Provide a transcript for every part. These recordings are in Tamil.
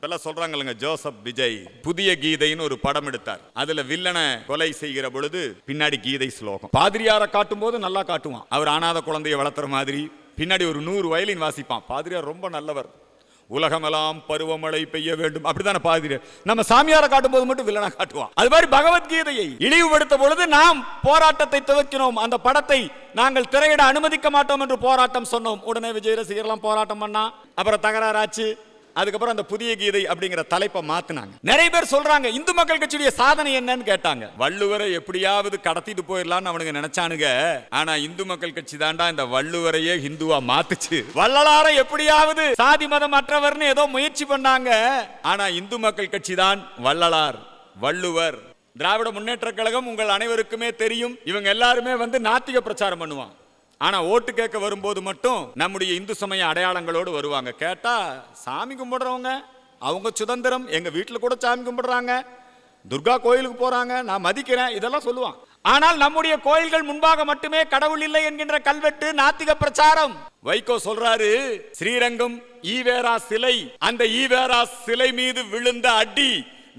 இப்பெல்லாம் சொல்றாங்கல்லங்க ஜோசப் விஜய் புதிய கீதைன்னு ஒரு படம் எடுத்தார். அதுல வில்லனை கொலை செய்கிற பொழுது பின்னாடி கீதை ஸ்லோகம். பாதிரியாரை காட்டும் போது நல்லா காட்டுவான். அவர் அனாத குழந்தையை வளர்த்துற மாதிரி பின்னாடி ஒரு நூறு வயலின் வாசிப்பான். பாதிரியார் ரொம்ப நல்லவர். உலகமெல்லாம் பருவமழை பெய்ய வேண்டும். அப்படித்தான பாதிரியார்? நம்ம சாமியாரை காட்டும் போது மட்டும் வில்லனா காட்டுவான். அது மாதிரி பகவத்கீதையை இழிவுபடுத்த பொழுது நாம் போராட்டத்தை துவக்கினோம். அந்த படத்தை நாங்கள் திரையிட அனுமதிக்க மாட்டோம் என்று போராட்டம் சொன்னோம். உடனே விஜய் ரசிகர்லாம் போராட்டம் பண்ணா. அப்புறம் தகராறாச்சு அதுக்கப்புறம் அந்த புதிய கீதை அப்படிங்கிற தலைப்பை மாத்துனாங்க. நிறைய பேர் சொல்றாங்க இந்து மக்கள் கட்சியுடைய சாதனை என்னன்னு கேட்டாங்க. வள்ளுவரை எப்படியாவது கடத்திட்டு போயிடலாம்னு அவனுங்க நினைச்சானுங்க. ஆனா இந்து மக்கள் கட்சி தாண்டா இந்த வள்ளுவரையே ஹிந்துவா மாத்துச்சு. வள்ளலார எப்படியாவது சாதி மதம் அற்றவர்னு ஏதோ முயற்சி பண்ணாங்க. ஆனா இந்து மக்கள் கட்சி தான் வள்ளலார் வள்ளுவர். திராவிட முன்னேற்ற கழகம் உங்கள் அனைவருக்குமே தெரியும். இவங்க எல்லாருமே வந்து நாத்திக பிரச்சாரம் பண்ணுவாங்க. ஆனா ஓட்டு கேட்க வரும்போது மட்டும் நம்முடைய இந்து சமய அடையாளங்களோடு வருவாங்க. கேட்டா சாமி கும்பிடுறவங்க அவங்க சுதந்திரம் எங்க வீட்டில் கூட சாமி கும்பிடுறாங்க. துர்கா கோயிலுக்கு போறாங்க நான் மதிக்கிறேன் இதெல்லாம் சொல்லுவான். ஆனால் நம்முடைய கோயில்கள் முன்பாக மட்டுமே கடவுள் இல்லை என்கின்ற கல்வெட்டு நாத்திக பிரச்சாரம். வைகோ சொல்றாரு ஸ்ரீரங்கம் ஈவேரா சிலை அந்த ஈவேரா சிலை மீது விழுந்த அடி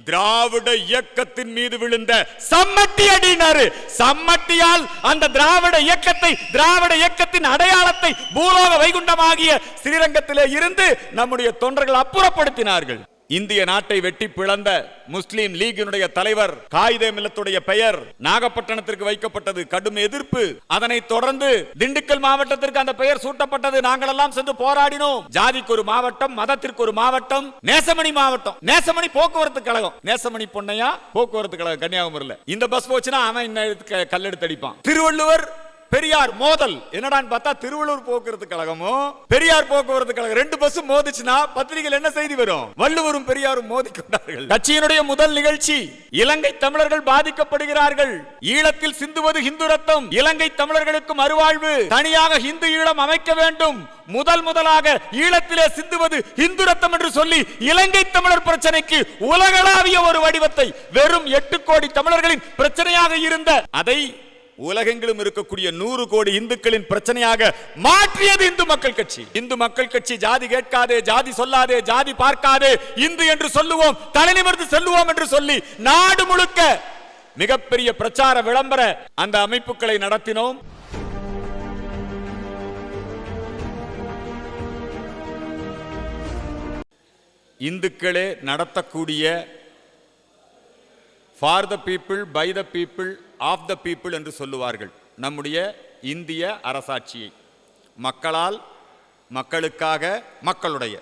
திராவிட இயக்கத்தின் மீது விழுந்த சம்மட்டி அடினாரு சம்மட்டியால் அந்த திராவிட இயக்கத்தை திராவிட இயக்கத்தின் அடையாளத்தை பூலோக வைகுண்டமாகிய ஸ்ரீரங்கத்திலே இருந்து நம்முடைய தொண்டர்கள் அப்புறப்படுத்தினார்கள். இந்திய நாட்டை வெட்டி பிளந்த முஸ்லீம் லீகினுடைய தலைவர் காயிதே மில்லத்துடைய பெயர் நாகப்பட்டினத்திற்கு வைக்கப்பட்டது. கடும் எதிர்ப்பு. அதனை தொடர்ந்து திண்டுக்கல் மாவட்டத்திற்கு அந்த பெயர் சூட்டப்பட்டது. நாங்கள் எல்லாம் சென்று போராடினோம். ஜாதிக்கு ஒரு மாவட்டம் மதத்திற்கு ஒரு மாவட்டம் நேசமணி மாவட்டம். நேசமணி போக்குவரத்து கழகம். நேசமணி பொன்னையா போக்குவரத்து கழகம் கன்னியாகுமரியில. இந்த பஸ் போச்சுன்னா அவன் இன்னும் கல்லெடுத்து அடிப்பான். திருவள்ளுவர் பெரியார் மோதல். என்னடான்னு பார்த்தா திருவள்ளூர் போக்குவரத்து கழகமும் பெரியார் போக்குவரத்து கழகம் ரெண்டு பஸ் மோதிச்சுன்னா பத்திரிகையில் என்ன செய்தி வரும்? வள்ளுவரும் பெரியாரும் மோதிக்கொண்டார்கள் கட்சியினுடைய முதல் நிகழ்ச்சி இலங்கை தமிழர்கள் பாதிக்கப்படுகிறார்கள். ஈழத்தில் சிந்துவது ஹிந்து ரத்தம். இலங்கை தமிழர்களுக்கு மறுவாழ்வு. தனியாக ஹிந்து ஈழம் அமைக்க வேண்டும். முதல் முதலாக ஈழத்திலே சிந்துவது இந்து ரத்தம் என்று சொல்லி இலங்கை தமிழர் பிரச்சனைக்கு உலகளாவிய ஒரு வடிவத்தை வெறும் எட்டு கோடி தமிழர்களின் பிரச்சனையாக இருந்த அதை உலகெங்கிலும் இருக்கக்கூடிய நூறு கோடி இந்துக்களின் பிரச்சனையாக மாற்றியது இந்து மக்கள் கட்சி. இந்து மக்கள் கட்சி ஜாதி கேட்காதே ஜாதி சொல்லாதே ஜாதி பார்க்காதே இந்து என்று சொல்லுவோம் தலைநிமிர்ந்து செல்லுவோம் என்று சொல்லி நாடு முழுக்க மிகப்பெரிய பிரச்சார விளம்பர அந்த அமைப்புகளை நடத்தினோம். இந்துக்களே நடத்தக்கூடிய for the people by the people of the people என்று சொல்லுவார்கள். நம்முடைய இந்திய அரசாட்சியை. மக்களால் மக்களுக்காக மக்களுடைய.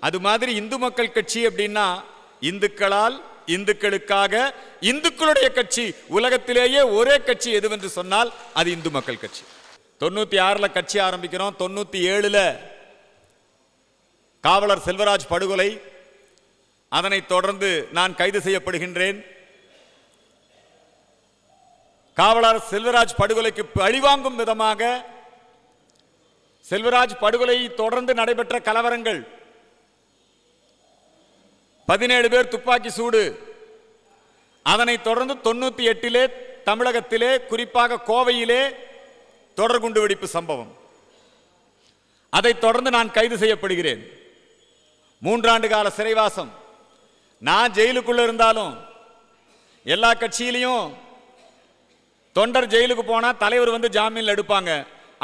அது மாதிரி இந்து மக்கள் கட்சி அப்படின்னா இந்துக்களால் இந்துக்களுக்காக இந்துக்களுடைய கட்சி. உலகத்திலேயே ஒரே கட்சி எதுவென்று சொன்னால் அது இந்து மக்கள் கட்சி. தொண்ணூத்தி ஆறுல கட்சி ஆரம்பிக்கிறோம். தொண்ணூத்தி ஏழுல காவலர் செல்வராஜ் படுகொலை. அதனைத் தொடர்ந்து நான் கைது செய்யப்படுகின்றேன். காவலர் செல்வராஜ் படுகொலைக்கு பழிவாங்கும் விதமாக செல்வராஜ் படுகொலை தொடர்ந்து நடைபெற்ற கலவரங்கள். பதினேழு பேர் துப்பாக்கி சூடு. அதனைத் தொடர்ந்து தொண்ணூத்தி எட்டிலே தமிழகத்திலே குறிப்பாக கோவையிலே தொடர் குண்டு வெடிப்பு சம்பவம். அதைத் தொடர்ந்து நான் கைது செய்யப்படுகிறேன். மூன்றாண்டு கால சிறைவாசம். நான் ஜெயிலுக்குள்ள இருந்தாலும் எல்லா கட்சியிலையும் தொண்டர் ஜெயிலுக்கு போனா தலைவர் வந்து ஜாமீன்ல எடுப்பாங்க.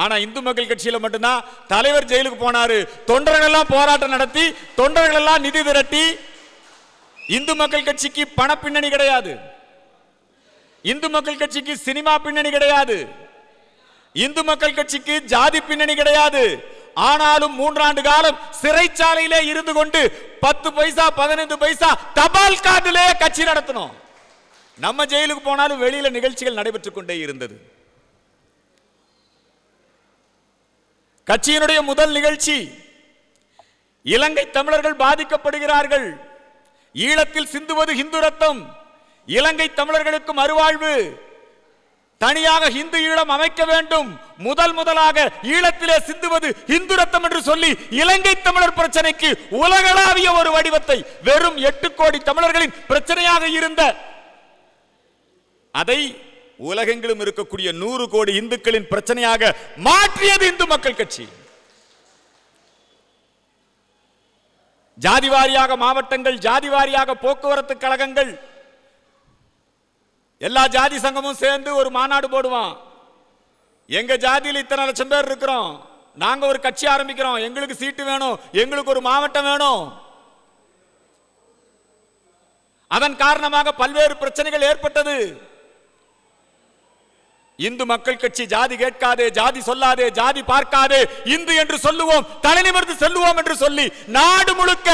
ஆனா இந்து மக்கள் கட்சியில மட்டும்தான் தலைவர் ஜெயிலுக்கு போனாரு. தொண்டர்கள் எல்லாம் போராட்டம் நடத்தி தொண்டர்கள் எல்லாம் நிதி திரட்டி. இந்து மக்கள் கட்சிக்கு பண பின்னணி கிடையாது. இந்து மக்கள் கட்சிக்கு சினிமா பின்னணி கிடையாது. இந்து மக்கள் கட்சிக்கு ஜாதி பின்னணி கிடையாது. ஆனாலும் மூன்றாண்டு காலம் சிறைச்சாலையிலே இருந்து கொண்டு பத்து பைசா பதினைந்து பைசா தபால் கார்டிலே கட்சி நடத்தணும். நம்ம ஜெயிலுக்கு போனாலும் வெளியில நிகழ்ச்சிகள் நடைபெற்றுக் கொண்டே இருந்தது. கட்சியினுடைய முதல் நிகழ்ச்சி இலங்கை தமிழர்கள் பாதிக்கப்படுகிறார்கள். ஈழத்தில் சிந்துவது ஹிந்து ரத்தம் இலங்கை தமிழர்களுக்கு மறுவாழ்வு. தனியாக இந்து ஈழம் அமைக்க வேண்டும். முதல் முதலாக ஈழத்திலே சிந்துவது இந்து ரத்தம் என்று சொல்லி இலங்கை தமிழர் பிரச்சனைக்கு உலகளாவிய ஒரு வடிவத்தை வெறும் எட்டு கோடி தமிழர்களின் பிரச்சனையாக இருந்த அதை உலகெங்கிலும் இருக்கக்கூடிய நூறு கோடி இந்துக்களின் பிரச்சனையாக மாற்றியது இந்து மக்கள் கட்சி. ஜாதி வாரியாக மாவட்டங்கள் ஜாதி வாரியாக போக்குவரத்து கழகங்கள் எல்லா ஜாதி சங்கமும் சேர்ந்து ஒரு மாநாடு போடுவான் எங்க ஜாதியில் இத்தனை லட்சம் பேர் இருக்கிறோம். நாங்க ஒரு கட்சி ஆரம்பிக்கிறோம். எங்களுக்கு சீட்டு வேணும். எங்களுக்கு ஒரு மாவட்டம் வேணும். அதன் காரணமாக பல்வேறு பிரச்சனைகள் ஏற்பட்டது. இந்து மக்கள் கட்சி ஜாதி கேட்காதே ஜாதி சொல்லாதே ஜாதி பார்க்காதே இந்து என்று சொல்லுவோம் தலைநிமிர்ந்து செல்லுவோம் என்று சொல்லி நாடு முழுக்க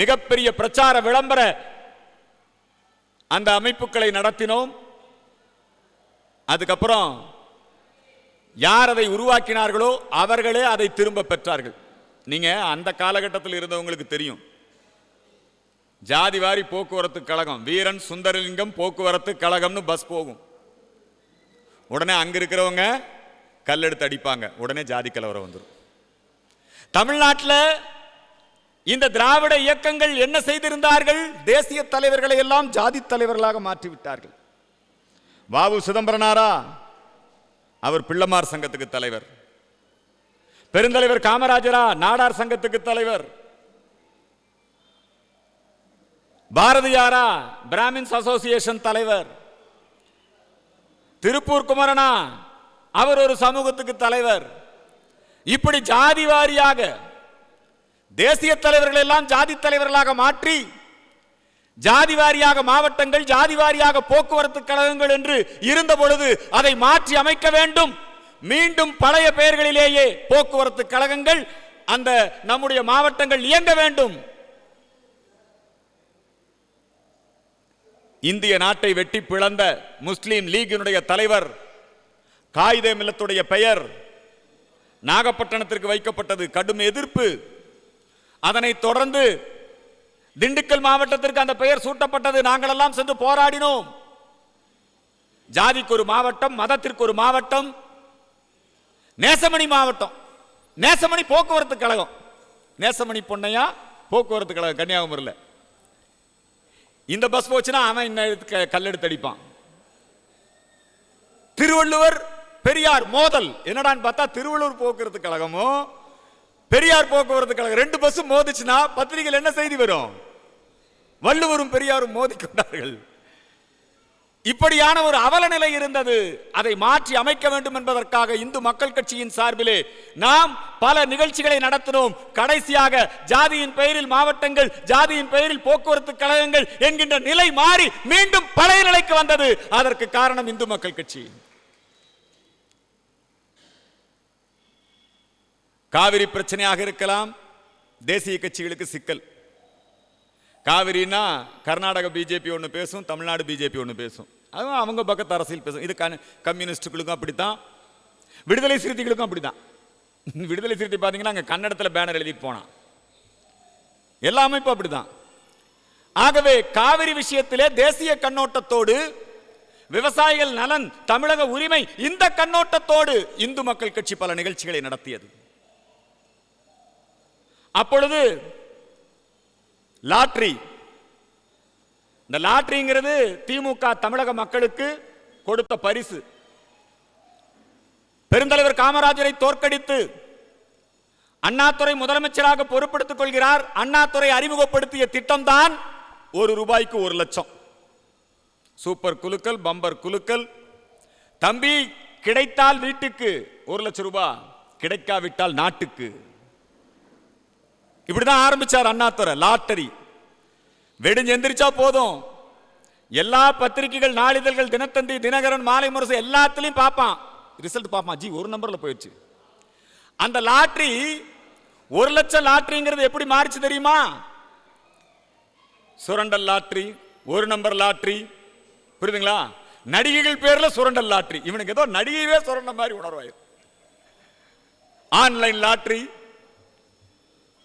மிகப்பெரிய பிரச்சார விளம்பர அந்த அமைப்புகளை நடத்தினோம். அதுக்கப்புறம் யார் அதை உருவாக்கினார்களோ அவர்களே அதை திரும்ப பெற்றார்கள். நீங்க அந்த காலகட்டத்தில் இருந்தவங்களுக்கு தெரியும். ஜாதிவாரி போக்குவரத்து கழகம் வீரன் சுந்தரலிங்கம் போக்குவரத்து கழகம்னு பஸ் போகும். உடனே அங்கே இருக்கிறவங்க கல் எடுத்து அடிப்பாங்க. உடனே ஜாதி கலவரம் வந்துடும் தமிழ்நாட்டில் இந்த திராவிட இயக்கங்கள் என்ன செய்திருந்தார்கள்? தேசிய தலைவர்களை எல்லாம் ஜாதி தலைவர்களாக மாற்றிவிட்டார்கள். வாவு சிதம்பரனாரா? அவர் பிள்ளமார் சங்கத்துக்கு தலைவர். பெருந்தலைவர் காமராஜரா? நாடார் சங்கத்துக்கு தலைவர். பாரதியாரா? பிராமின்ஸ் அசோசியேஷன் தலைவர். திருப்பூர் குமரனா அவர் ஒரு சமூகத்துக்கு தலைவர். இப்படி ஜாதி வாரியாக தேசிய தலைவர்கள் எல்லாம் ஜாதி தலைவர்களாக மாற்றி ஜாதி வாரியாக மாவட்டங்கள் ஜாதி வாரியாக போக்குவரத்து கழகங்கள் என்று இருந்த பொழுது அதை மாற்றி அமைக்க வேண்டும். மீண்டும் பழைய பெயர்களிலேயே போக்குவரத்து கழகங்கள் அந்த நம்முடைய மாவட்டங்கள் இயங்க வேண்டும். இந்திய நாட்டை வெட்டி பிளந்த முஸ்லீம் லீகினுடைய தலைவர் காயிதே மில்லத்துடைய பெயர் நாகப்பட்டினத்திற்கு வைக்கப்பட்டது. கடும் எதிர்ப்பு. அதனைத் தொடர்ந்து திண்டுக்கல் மாவட்டத்திற்கு அந்த பெயர் சூட்டப்பட்டது. நாங்களெல்லாம் சென்று போராடினோம். ஜாதிக்கு ஒரு மாவட்டம் மதத்திற்கு ஒரு மாவட்டம் நேசமணி மாவட்டம். நேசமணி போக்குவரத்து கழகம். நேசமணி பொன்னையா போக்குவரத்து கழகம் கன்னியாகுமரியில். இந்த பஸ் போச்சுன்னா அவன் இன்னும் எடுத்து க- கல்லெடுத்து அடிப்பான். திருவள்ளுவர் பெரியார் மோதல். என்னடான்னு பார்த்தா திருவள்ளூர் போக்குவரத்து கழகமும் பெரியார் போக்குவரத்து கழகம். ரெண்டு பஸ்ஸும் மோதிச்சுன்னா பத்திரிகையில் என்ன செய்தி வரும்? வள்ளுவரும் பெரியாரும் மோதிக்கொண்டார்கள் இப்படியான ஒரு அவல நிலை இருந்தது. அதை மாற்றி அமைக்க வேண்டும் என்பதற்காக இந்து மக்கள் கட்சியின் சார்பிலே நாம் பல நிகழ்ச்சிகளை நடத்தினோம். கடைசியாக ஜாதியின் பெயரில் மாவட்டங்கள் ஜாதியின் பெயரில் போக்குவரத்து கழகங்கள் என்கின்ற நிலை மாறி மீண்டும் பழைய நிலைக்கு வந்தது. அதற்கு காரணம் இந்து மக்கள் கட்சி. காவிரி பிரச்சனையாக இருக்கலாம் தேசிய கட்சிகளுக்கு சிக்கல். காவிரினா கர்நாடக பிஜேபி ஒன்று பேசும் தமிழ்நாடு பிஜேபி ஒன்று பேசும். அதுவும் அவங்க பக்கத்து அரசியல் பேசும். இது கம்யூனிஸ்டுகளுக்கும் அப்படித்தான். விடுதலை சிறுத்தைகளுக்கும் அப்படிதான் விடுதலை சிறுத்தை பார்த்தீங்கன்னா அங்கே கன்னடத்தில் பேனர் எழுதிட்டு போனான். எல்லா அமைப்பும் அப்படிதான் ஆகவே காவிரி விஷயத்திலே தேசிய கண்ணோட்டத்தோடு விவசாயிகள் நலன் தமிழக உரிமை இந்த கண்ணோட்டத்தோடு இந்து மக்கள் கட்சி பல நிகழ்ச்சிகளை நடத்தியது. அப்பொழுது லாட்ரி. இந்த லாட்ரிங்கிறது திமுக தமிழக மக்களுக்கு கொடுத்த பரிசு. பெருந்தலைவர் காமராஜரை தோற்கடித்து அண்ணாத்துறை முதலமைச்சராக பொறுப்பெடுத்துக் கொள்கிறார். அண்ணாத்துறை அறிமுகப்படுத்திய திட்டம்தான் ஒரு ரூபாய்க்கு ஒரு லட்சம். சூப்பர் குலுக்கல் பம்பர் குலுக்கல். தம்பி கிடைத்தால் வீட்டுக்கு ஒரு லட்சம் ரூபாய் கிடைக்காவிட்டால் நாட்டுக்கு. இப்படிதான் ஆரம்பிச்சார் அண்ணாத்துறை லாட்டரி. வெடிஞ்செந்திரிச்சா போதும். எல்லா பத்திரிகைகள் நாளிதழ்கள் தினத்தந்தி தினகரன் மாலை முரசு எல்லாத்துலையும் பார்ப்பான். ரிசல்ட் பார்ப்பான். ஜி ஒரு நம்பர்ல போயிடுச்சு. அந்த லாட்ரி ஒரு லட்சம் லாட்ரிங்கிறது எப்படி மாறிச்சு தெரியுமா? சுரண்டல் லாட்ரி ஒரு நம்பர் லாட்ரி புரியுதுங்களா? நடிகைகள் பேர்ல சுரண்டல் லாட்ரி இவனுக்கு ஏதோ நடிகையே சுரண்ட மாதிரி உணர்வாயிரு. ஆன்லைன் லாட்ரி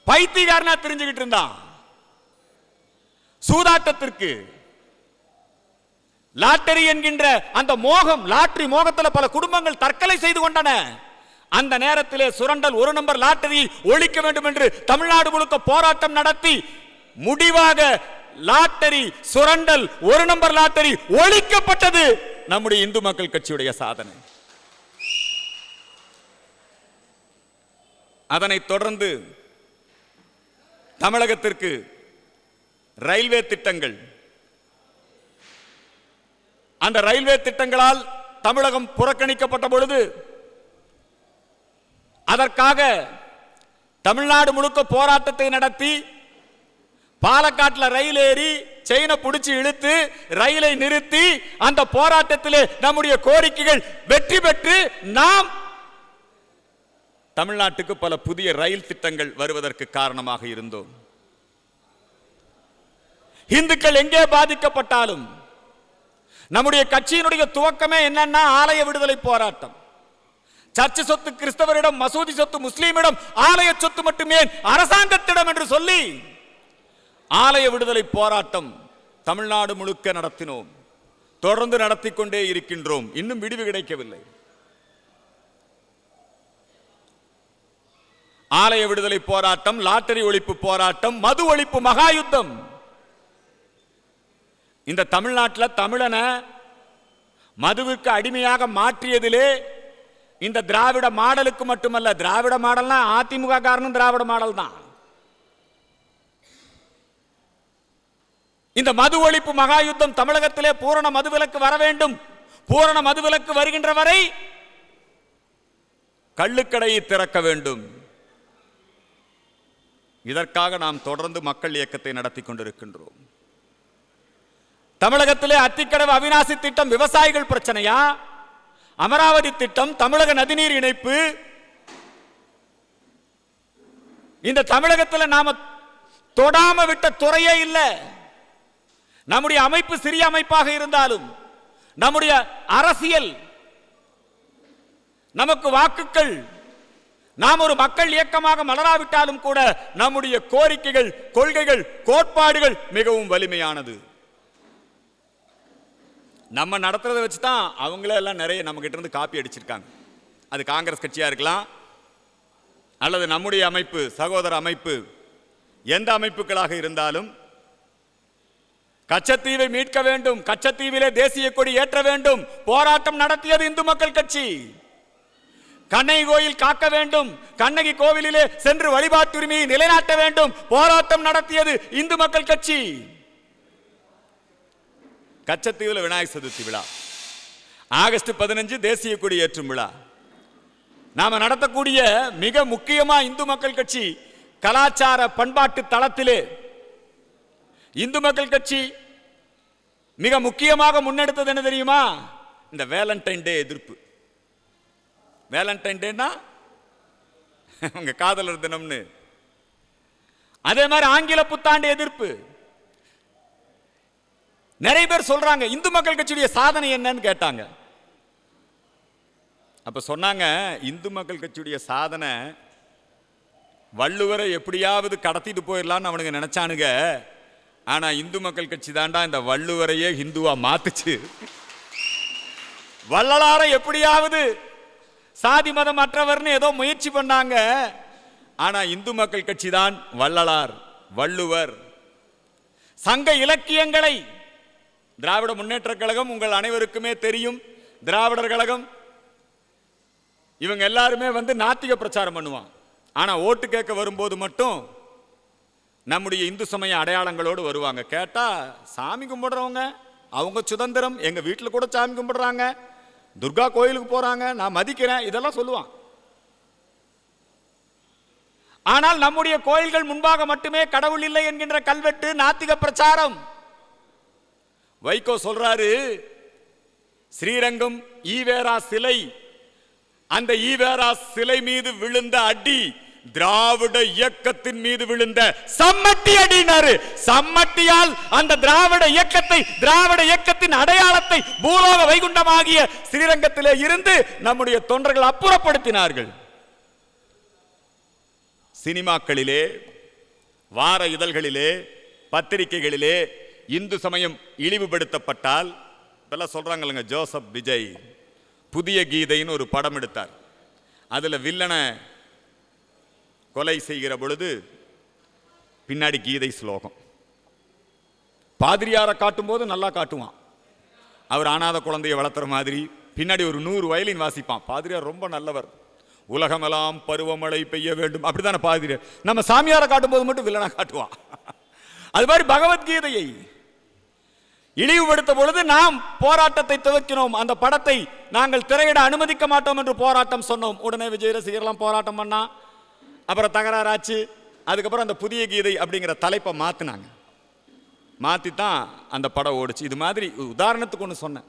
பைத்தியக்காரனா தெரிஞ்சுக்கிட்டு இருந்தான். சூதாட்டத்திற்கு லாட்டரி என்கின்ற அந்த மோகம் லாட்டரி மோகத்துல பல குடும்பங்கள் தற்கொலை செய்து கொண்டன. அந்த நேரத்திலே சுரண்டல் ஒரு நம்பர் லாட்டரி ஒழிக்க வேண்டும் என்று தமிழ்நாடு முழுக்க போராட்டம் நடத்தி முடிவாக லாட்டரி சுரண்டல் ஒரு நம்பர் லாட்டரி ஒழிக்கப்பட்டது. நம்முடைய இந்து மக்கள் கட்சியுடைய சாதனை. அதனைத் தொடர்ந்து தமிழகத்திற்கு ரயில்வே திட்டங்கள். அந்த ரயில்வே திட்டங்களால் தமிழகம் புறக்கணிக்கப்பட்ட பொழுது அதற்காக தமிழ்நாடு முழுக்க போராட்டத்தை நடத்தி பாலக்காட்டில் ரயில் ஏறி செயினை பிடிச்சி இழுத்து ரயிலை நிறுத்தி அந்த போராட்டத்திலே நம்முடைய கோரிக்கைகள் வெற்றி பெற்று நாம் தமிழ்நாட்டுக்கு பல புதிய ரயில் திட்டங்கள் வருவதற்கு காரணமாக இருந்தோம். இந்துக்கள் எங்கே பாதிக்கப்பட்டாலும் நம்முடைய கட்சியினுடைய துவக்கமே என்னன்னா ஆலய விடுதலை போராட்டம். சர்ச்சு சொத்து கிறிஸ்தவரிடம் மசூதி சொத்து முஸ்லீமிடம் ஆலய சொத்து மட்டுமே அரசாங்கத்திடம் என்று சொல்லி ஆலய விடுதலை போராட்டம் தமிழ்நாடு முழுக்க நடத்தினோம். தொடர்ந்து நடத்தி கொண்டே இருக்கின்றோம். இன்னும் விடிவு கிடைக்கவில்லை. ஆலய விடுதலை போராட்டம் லாட்டரி ஒழிப்பு போராட்டம் மது ஒழிப்பு மகா யுத்தம் இந்த தமிழ்நாட்டில் தமிழனை மதுவிற்கு அடிமையாக மாற்றியதிலே இந்த திராவிட மாடலுக்கு மட்டுமல்ல திராவிட மாடல்னா அதிமுக காரணம் திராவிட மாடல் தான். இந்த மது ஒழிப்பு மகா யுத்தம் தமிழகத்திலே பூரண மதுவிலக்கு வர வேண்டும். பூரண மதுவிலக்கு வருகின்ற வரை கள்ளுக்கடையை திறக்க வேண்டும். இதற்காக நாம் தொடர்ந்து மக்கள் இயக்கத்தை நடத்தி கொண்டிருக்கின்றோம். தமிழகத்திலே அத்திக்கடவு அவிநாசி திட்டம் விவசாயிகள் பிரச்சனையா? அமராவதி திட்டம் தமிழக நதிநீர் இணைப்பு? இந்த தமிழகத்தில் நாம தொடாம விட்ட துறையே இல்லை. நம்முடைய அமைப்பு சிறிய அமைப்பாக இருந்தாலும் நம்முடைய அரசியல் நமக்கு வாக்குகள் நாம் ஒரு மக்கள் இயக்கமாக மலராவிட்டாலும் கூட நம்முடைய கோரிக்கைகள் கொள்கைகள் கோட்பாடுகள் மிகவும் வலிமையானது. நம்ம நடத்துறதை வச்சு தான் அவங்களே எல்லாம் நிறைய நம்ம கிட்ட இருந்து காப்பி அடிச்சிருக்காங்க. அது காங்கிரஸ் கட்சியா இருக்கலாம் அல்லது நம்முடைய அமைப்பு சகோதர அமைப்பு எந்த அமைப்புகளாக இருந்தாலும் கச்சத்தீவை மீட்க வேண்டும் கச்சத்தீவிலே தேசிய கொடி ஏற்ற வேண்டும் போராட்டம் நடத்தியது இந்து மக்கள் கட்சி. கண்ணகி கோயில் காக்க வேண்டும். கண்ணகி கோவிலிலே சென்று வழிபாட்டுரிமையை நிலைநாட்ட வேண்டும். போராட்டம் நடத்தியது இந்து மக்கள் கட்சி. கச்சத்தீவில் விநாயகர் சதுர்த்தி விழா. ஆகஸ்ட் பதினஞ்சு தேசிய கொடி ஏற்றும் விழா. நாம நடத்தக்கூடிய மிக முக்கியமா இந்து மக்கள் கட்சி கலாச்சார பண்பாட்டு தளத்திலே இந்து மக்கள் கட்சி மிக முக்கியமாக முன்னெடுத்தது என்ன தெரியுமா? இந்த வேலண்டைன் டே எதிர்ப்பு. வேலண்டைன் டேனா? உங்க காதலர் தினம்னு. அதே மாதிரி ஆங்கில புத்தாண்டு எதிர்ப்பு. நிறைய பேர் சொல்றாங்க இந்து மக்கள் கட்சியுடைய சாதனை என்னன்னு கேட்டாங்க. அப்ப சொன்னாங்க இந்து மக்கள் கட்சியுடைய சாதனை வள்ளுவரை எப்படியாவது கடத்திட்டு போயிடலாம்னு அவனுங்க நினைச்சானுங்க. ஆனா இந்து மக்கள் கட்சி தாண்டா இந்த வள்ளுவரையே ஹிந்துவா மாத்துச்சு. வள்ளலாரை எப்படியாவது சாதி மதம் அற்றவர்னு ஏதோ முயற்சி பண்ணாங்க. ஆனா இந்து மக்கள் கட்சி தான் வள்ளலார் வள்ளுவர். சங்க இலக்கியங்களை திராவிட முன்னேற்ற கழகம் உங்கள் அனைவருக்குமே தெரியும். திராவிடர் கழகம். இவங்க எல்லாருமே வந்து நாத்திக பிரச்சாரம் பண்ணுவான் ஆனா ஓட்டு கேட்க வரும்போது மட்டும் நம்முடைய இந்து சமய அடையாளங்களோடு வருவாங்க. கேட்டா சாமி கும்பிடுறவங்க அவங்க சுதந்திரம் எங்க வீட்டில் கூட சாமி கும்பிடுறாங்க. துர்கா கோயிலுக்கு போறாங்க நான் மதிக்கிறேன் இதெல்லாம் சொல்லுவான். ஆனால் நம்முடைய கோயில்கள் முன்பாக மட்டுமே கடவுள் இல்லை என்கின்ற கல்வெட்டு நாத்திக பிரச்சாரம். வைகோ சொல்றாரு ஸ்ரீரங்கம் ஈவேரா சிலை அந்த ஈவேரா சிலை மீது விழுந்த அடி திராவிட இயக்கத்தின் மீது விழுந்த சம்மட்டி அடினாரு சம்மட்டியால் அந்த திராவிட இயக்கத்தை திராவிட இயக்கத்தின் அடையாளத்தை பூலோக வைகுண்டமாகிய ஸ்ரீரங்கத்திலே இருந்து நம்முடைய தொண்டர்கள் அப்புறப்படுத்தினார்கள். சினிமாக்களிலே வார இதழ்களிலே பத்திரிகைகளிலே இந்து சமயம் இழிவுபடுத்தப்பட்டால் இப்பெல்லாம் சொல்கிறாங்கல்லங்க ஜோசப் விஜய். புதிய கீதைன்னு ஒரு படம் எடுத்தார். அதில் வில்லனை கொலை செய்கிற பொழுது பின்னாடி கீதை ஸ்லோகம். பாதிரியாரை காட்டும்போது நல்லா காட்டுவான். அவர் ஆனாத குழந்தையை வளர்த்துற மாதிரி பின்னாடி ஒரு நூறு வயலின் வாசிப்பான். பாதிரியார் ரொம்ப நல்லவர். உலகமெல்லாம் பருவமழை பெய்ய வேண்டும். அப்படித்தானே பாதிரியார்? நம்ம சாமியாரை காட்டும்போது மட்டும் வில்லனா காட்டுவான். அது மாதிரி பகவத்கீதையை இழிவுபடுத்த பொழுது நாம் போராட்டத்தை துவக்கினோம். அந்த படத்தை நாங்கள் திரையிட அனுமதிக்க மாட்டோம் என்று போராட்டம் சொன்னோம். உடனே விஜய் ரசிகர்லாம் போராட்டம் பண்ணா அப்புறம் தகராறாச்சு. அதுக்கப்புறம் அந்த புதிய கீதை அப்படிங்கிற தலைப்பை மாற்றினாங்க மாற்றி தான் அந்த படம் ஓடிச்சு. இது மாதிரி உதாரணத்துக்கு ஒன்று சொன்னேன்.